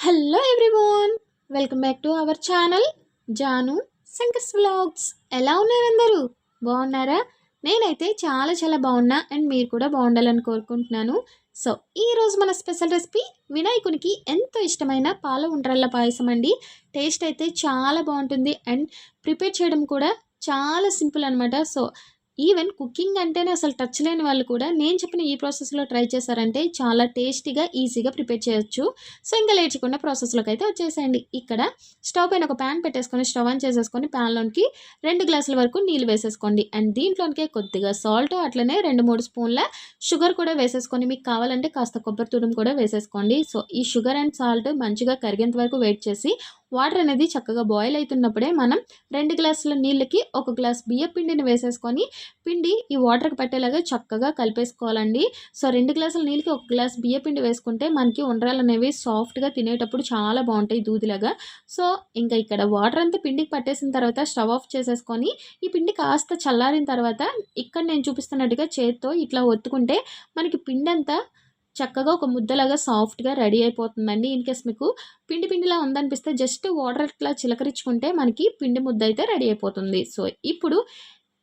Hello everyone welcome back to our channel Janu Shankar's vlogs ఎలా ఉన్నారు అందరూ? బాగున్నారా? నేనైతే చాలా చాలా బాగున్నా అండ్ మీరు కూడా బాగుండాలని కోరుకుంటున్నాను. సో ఈరోజు మన స్పెషల్ రెసిపీ వినాయకునికి ఎంతో ఇష్టమైన పాల ఉండ్రల్ల పాయసం అండి. టేస్ట్ అయితే చాలా బాగుంటుంది అండ్ ప్రిపేర్ చేయడం కూడా చాలా సింపుల్ అనమాట సో ఈవెన్ కుకింగ్ అంటేనే అసలు టచ్ లేని వాళ్ళు కూడా నేను చెప్పిన ఈ ప్రాసెస్లో ట్రై చేశారంటే చాలా టేస్టీగా ఈజీగా ప్రిపేర్ చేయొచ్చు. సో ఇంకా లేచకుండా ప్రాసెస్లోకి అయితే వచ్చేసేయండి. ఇక్కడ స్టవ్ పైన ఒక ప్యాన్ పెట్టేసుకొని స్టవ్ ఆన్ చేసేసుకొని ప్యాన్లోనికి రెండు గ్లాసుల వరకు నీళ్ళు వేసేసుకోండి. అండ్ దీంట్లోనికే కొద్దిగా సాల్ట్ అట్లనే రెండు మూడు స్పూన్ల షుగర్ కూడా వేసేసుకొని మీకు కావాలంటే కాస్త కొబ్బరి తురుము కూడా వేసేసుకోండి. సో ఈ షుగర్ అండ్ సాల్ట్ మంచిగా కరిగేంత వరకు వెయిట్ చేసి వాటర్ అనేది చక్కగా బాయిల్ అవుతున్నప్పుడే మనం రెండు గ్లాసుల నీళ్ళకి ఒక గ్లాస్ బియ్య పిండిని వేసేసుకొని పిండి ఈ వాటర్కి పట్టేలాగా చక్కగా కలిపేసుకోవాలండి. సో రెండు గ్లాసుల నీళ్ళకి ఒక గ్లాస్ బియ్య పిండి వేసుకుంటే మనకి ఉండ్రాలు అనేవి సాఫ్ట్గా తినేటప్పుడు చాలా బాగుంటాయి దూదిలాగా. సో ఇంకా ఇక్కడ వాటర్ అంతా పిండికి పట్టేసిన తర్వాత స్టవ్ ఆఫ్ చేసేసుకొని ఈ పిండి కాస్త చల్లారిన తర్వాత ఇక్కడ నేను చూపిస్తున్నట్టుగా చేత్తో ఇట్లా ఒత్తుకుంటే మనకి పిండి అంతా చక్కగా ఒక ముద్దలాగా సాఫ్ట్గా రెడీ అయిపోతుందండి. ఇన్ కేస్ మీకు పిండి పిండిలా ఉందనిపిస్తే జస్ట్ వాటర్ ఇట్లా చిలకరించుకుంటే మనకి పిండి ముద్ద అయితే రెడీ అయిపోతుంది. సో ఇప్పుడు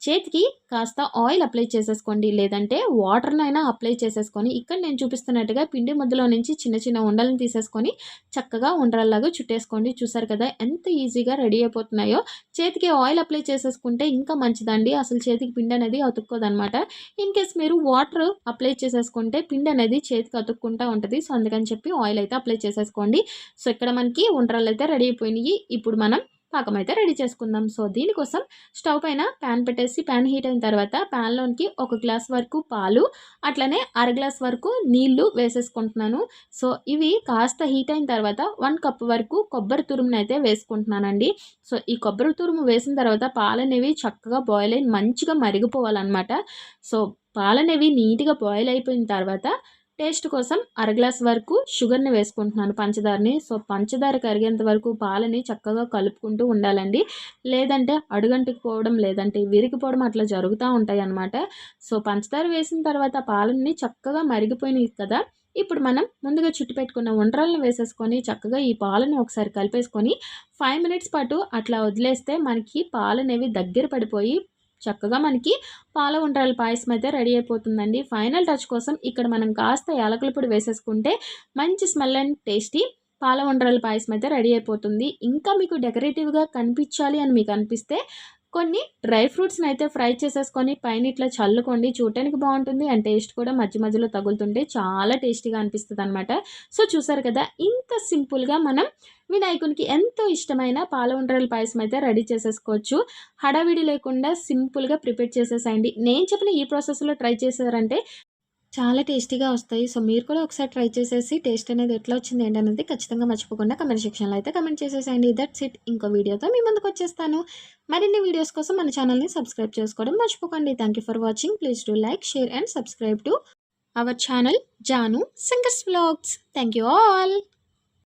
చేతికి కాస్త ఆయిల్ అప్లై చేసేసుకోండి. లేదంటే వాటర్నైనా అప్లై చేసేసుకొని ఇక్కడ నేను చూపిస్తున్నట్టుగా పిండి ముద్దలో నుంచి చిన్న చిన్న ఉండలను తీసేసుకొని చక్కగా ఉండరాల్లాగా చుట్టేసుకోండి. చూసారు కదా ఎంత ఈజీగా రెడీ అయిపోతున్నాయో. చేతికి ఆయిల్ అప్లై చేసేసుకుంటే ఇంకా మంచిదండి. అసలు చేతికి పిండి అనేది అతుక్కోదనమాట ఇన్ కేస్ మీరు వాటర్ అప్లై చేసేసుకుంటే పిండి అనేది చేతికి అతుక్కుంటూ ఉంటుంది. సో అందుకని చెప్పి ఆయిల్ అయితే అప్లై చేసేసుకోండి. సో ఇక్కడ మనకి ఉండరాలు అయితే రెడీ అయిపోయినాయి. ఇప్పుడు మనం పాకం అయితే రెడీ చేసుకుందాం. సో దీనికోసం స్టవ్ పైన ప్యాన్ పెట్టేసి ప్యాన్ హీట్ అయిన తర్వాత ప్యాన్లోనికి ఒక గ్లాస్ వరకు పాలు అట్లనే అర గ్లాస్ వరకు నీళ్ళు వేసేసుకుంటున్నాను. సో ఇవి కాస్త హీట్ అయిన తర్వాత వన్ కప్ వరకు కొబ్బరి తురుమును అయితే వేసుకుంటున్నానండి. సో ఈ కొబ్బరి తురుము వేసిన తర్వాత పాలు అనేవి చక్కగా బాయిల్ అయి మంచిగా మరిగిపోవాలన్నమాట. సో పాలనేవి నీట్గా బాయిల్ అయిపోయిన తర్వాత టేస్ట్ కోసం అర గ్లాస్ వరకు షుగర్ని వేసుకుంటున్నాను పంచదారని. సో పంచదార కరిగేంత వరకు పాలని చక్కగా కలుపుకుంటూ ఉండాలండి. లేదంటే అడుగంటికి పోవడం లేదంటే విరిగిపోవడం అట్లా జరుగుతూ ఉంటాయి అన్నమాట. సో పంచదార వేసిన తర్వాత పాలని చక్కగా మరిగిపోయినాయి కదా. ఇప్పుడు మనం ముందుగా చుట్టు పెట్టుకున్న వేసేసుకొని చక్కగా ఈ పాలని ఒకసారి కలిపేసుకొని ఫైవ్ మినిట్స్ పాటు అట్లా వదిలేస్తే మనకి పాలు అనేవి దగ్గర పడిపోయి చక్కగా మనకి పాల ఉండ్రాల పాయసం అయితే రెడీ అయిపోతుందండి. ఫైనల్ టచ్ కోసం ఇక్కడ మనం కాస్త యాలకుల పొడి వేసేసుకుంటే మంచి స్మెల్ అండ్ టేస్టీ పాల ఉండ్రాల పాయసం అయితే రెడీ అయిపోతుంది. ఇంకా మీకు డెకరేటివ్గా కనిపించాలి అని మీకు అనిపిస్తే కొన్ని డ్రై ఫ్రూట్స్ని అయితే ఫ్రై చేసేసుకొని పైన ఇట్లా చల్లుకోండి. చూడటానికి బాగుంటుంది అండ్ టేస్ట్ కూడా మధ్య మధ్యలో తగులుతుంటే చాలా టేస్టీగా అనిపిస్తుంది అనమాట సో చూసారు కదా ఇంత సింపుల్గా మనం వినాయకునికి ఎంతో ఇష్టమైన పాల ఉండ్రల పాయసం అయితే రెడీ చేసేసుకోవచ్చు. హడావిడి లేకుండా సింపుల్గా ప్రిపేర్ చేసేసేయండి. నేను చెప్పిన ఈ ప్రాసెస్లో ట్రై చేశారంటే చాలా టేస్టీగా వస్తాయి. సో మీరు కూడా ఒకసారి ట్రై చేసేసి టేస్ట్ అనేది ఎట్లా వచ్చింది ఏంటనేది ఖచ్చితంగా మర్చిపోకుండా కమెంట్ సెక్షన్లో అయితే కమెంట్ చేసేసేయండి. దట్స్ ఇట్ ఇంకో వీడియోతో మీ ముందుకు వచ్చేస్తాను. మరిన్ని వీడియోస్ కోసం మన ఛానల్ని సబ్స్క్రైబ్ చేసుకోవడం మర్చిపోకండి. Thank for watching please do like share and subscribe to our channel Janu singers vlogs thank you all